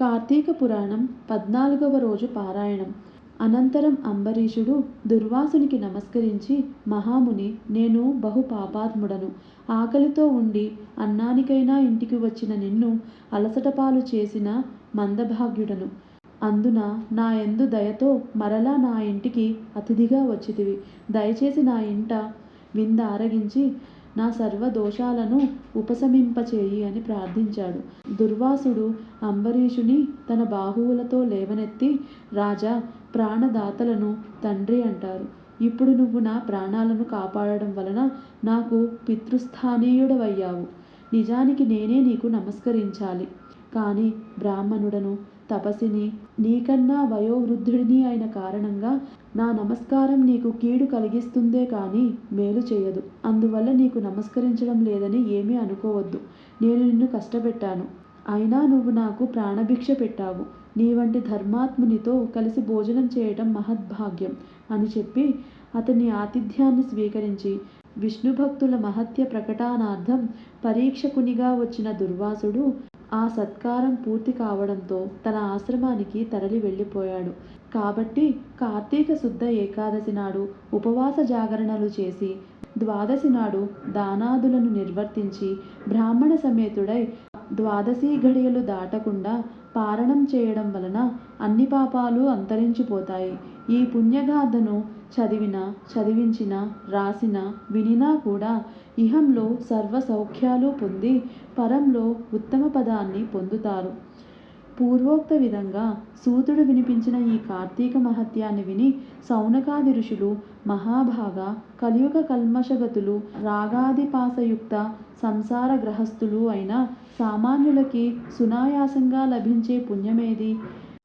కార్తీక పురాణం పద్నాలుగవ రోజు పారాయణం. అనంతరం అంబరీషుడు దుర్వాసునికి నమస్కరించి మహాముని నేను బహు పాపాత్ముడను. ఆకలితో ఉండి అన్నానికైనా ఇంటికి వచ్చిన నిన్ను అలసటపాలు చేసిన మందభాగ్యుడను. అందున నా యందు దయతో మరలా నా ఇంటికి అతిథిగా వచ్చితివి. దయచేసి నా ఇంట వింద ఆరగించి నా సర్వ దోషాలను ఉపశమింపచేయి అని ప్రార్థించాడు. దుర్వాసుడు అంబరీషుని తన బాహువులతో లేవనెత్తి రాజా ప్రాణదాతలను తండ్రి అంటారు. ఇప్పుడు నువ్వు నా ప్రాణాలను కాపాడడం వలన నాకు పితృస్థానీయుడవయ్యావు. నిజానికి నేనే నీకు నమస్కరించాలి. కానీ బ్రాహ్మణుడను తపసిని నీకన్నా వయోవృద్ధుడిని అయిన కారణంగా నా నమస్కారం నీకు కీడు కలిగిస్తుందే కానీ మేలు చేయదు. అందువల్ల నీకు నమస్కరించడం లేదని ఏమీ అనుకోవద్దు. నేను నిన్ను కష్టపెట్టాను. అయినా నువ్వు నాకు ప్రాణభిక్ష పెట్టావు. నీ వంటి ధర్మాత్మునితో కలిసి భోజనం చేయటం మహద్భాగ్యం అని చెప్పి అతని ఆతిథ్యాన్ని స్వీకరించి విష్ణు భక్తుల మహత్య ప్రకటనార్థం పరీక్షకునిగా వచ్చిన దుర్వాసుడు ఆ సత్కారం పూర్తి కావడంతో తన ఆశ్రమానికి తరలి వెళ్ళిపోయాడు. కాబట్టి కార్తీక శుద్ధ ఏకాదశి నాడు ఉపవాస జాగరణలు చేసి ద్వాదశి నాడు దానాదులను నిర్వర్తించి బ్రాహ్మణ సమేతుడై ద్వాదశి ఘడియలు దాటకుండా పారణం చేయడం వలన అన్ని పాపాలు అంతరించిపోతాయి. ఈ పుణ్యగాథను చదివిన చదివించిన రాసిన వినినా కూడా ఇహంలో సర్వ సౌఖ్యాలు పొంది పరంలో ఉత్తమ పదాన్ని పొందుతారు. పూర్వోక్త విధంగా సూతుడు వినిపించిన ఈ కార్తీక మహత్యాన్ని విని సౌనకాది ఋషులు మహాభాగ కలియుగ కల్మషగతులు రాగాదిపాసయుక్త సంసార గ్రహస్థులు అయిన సామాన్యులకి సునాయాసంగా లభించే పుణ్యమేది?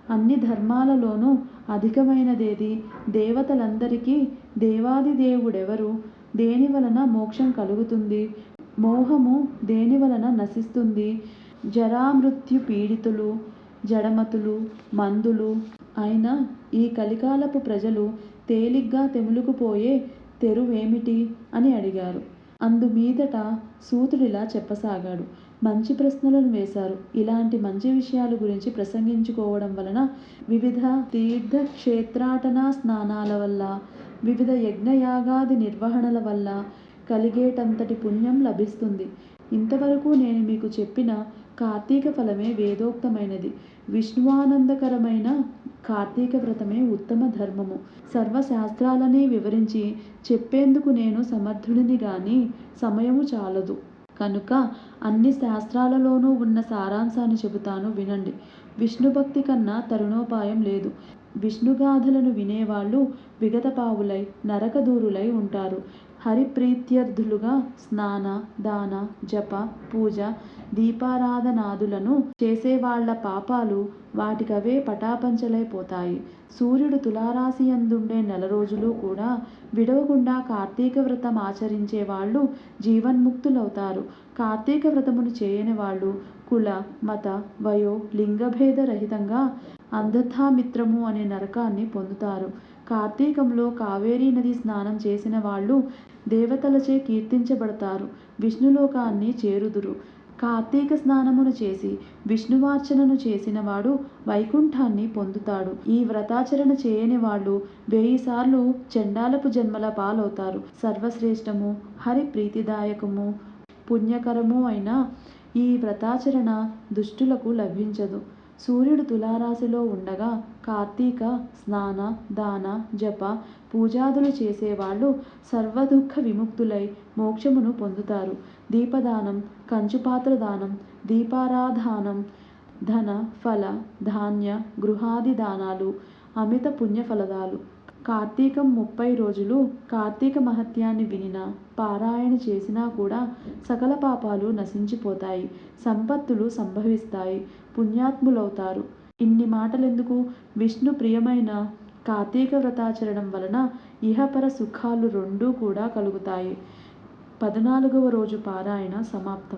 అన్ని ధర్మాలలోనూ అధికమైనదేది? దేవతలందరికీ దేవాది దేవుడెవరు? దేని వలన మోక్షం కలుగుతుంది? మోహము దేని వలన నశిస్తుంది? జరామృత్యు పీడితులు జడమతులు మందులు అయినా ఈ కలికాలపు ప్రజలు తేలిగ్గా తెములుకుపోయే తెరువేమిటి అని అడిగారు. అందుమీదట సూతుడిలా చెప్పసాగాడు. మంచి ప్రశ్నలను వేశారు. ఇలాంటి మంచి విషయాల గురించి ప్రసంగించుకోవడం వలన వివిధ తీర్థక్షేత్రాటనా స్నానాల వల్ల వివిధ యజ్ఞయాగాది నిర్వహణల వల్ల కలిగేటంతటి పుణ్యం లభిస్తుంది. ఇంతవరకు నేను మీకు చెప్పిన కార్తీక ఫలమే వేదోక్తమైనది. విష్ణువానందకరమైన కార్తీక వ్రతమే ఉత్తమ ధర్మము. సర్వశాస్త్రాలనే వివరించి చెప్పేందుకు నేను సమర్థుడిని గాని సమయము చాలదు. కనుక అన్ని శాస్త్రాలలోనూ ఉన్న సారాంశాన్ని చెబుతాను వినండి. విష్ణుభక్తి కన్నా తరుణోపాయం లేదు. విష్ణుగాథలను వినేవాళ్ళు విగతపావులై నరకదూరులై ఉంటారు. హరిప్రీత్యర్థులుగా స్నాన దాన జప పూజ దీపారాధనాదులను చేసేవాళ్ళ పాపాలు వాటికవే పటాపంచలైపోతాయి. సూర్యుడు తులారాశి అందుండే నెల రోజులు కూడా విడవకుండా కార్తీక వ్రతం ఆచరించే వాళ్ళు జీవన్ముక్తులవుతారు. కార్తీక వ్రతమును చేయని వాళ్ళు కుల మత వయో లింగభేద రహితంగా అంధతామిత్రము అనే నరకాన్ని పొందుతారు. కార్తీకంలో కావేరీ నది స్నానం చేసిన వాళ్ళు దేవతలచే కీర్తించబడతారు. విష్ణులోకాన్ని చేరుదురు. కార్తీక స్నానమును చేసి విష్ణువార్చనను చేసినవాడు వైకుంఠాన్ని పొందుతాడు. ఈ వ్రతాచరణ చేయని వాళ్ళు వెయ్యిసార్లు చండాలపు జన్మల పాలవుతారు. సర్వశ్రేష్టము హరి ప్రీతిదాయకము పుణ్యకరము అయిన ఈ వ్రతాచరణ దుష్టులకు లభించదు. సూర్యుడు తులారాశిలో ఉండగా కార్తీక స్నాన దాన జప పూజాదులు చేసేవాళ్ళు సర్వదుఃఖ విముక్తులై మోక్షమును పొందుతారు. దీపదానం కంచుపాత్ర దానం దీపారాధానం ధన ఫల ధాన్య గృహాది దానాలు అమిత పుణ్యఫలదాలు. కార్తీకం ముప్పై రోజులు కార్తీక మహత్యాన్ని వినినా పారాయణ చేసినా కూడా సకల పాపాలు నశించిపోతాయి సంపత్తులు సంభవిస్తాయి పుణ్యాత్ములవుతారు. ఇన్ని మాటలెందుకు? విష్ణు ప్రియమైన కార్తీక వ్రతాచరణం వలన ఇహపర సుఖాలు రెండూ కూడా కలుగుతాయి. పద్నాలుగవ రోజు పారాయణ సమాప్తం.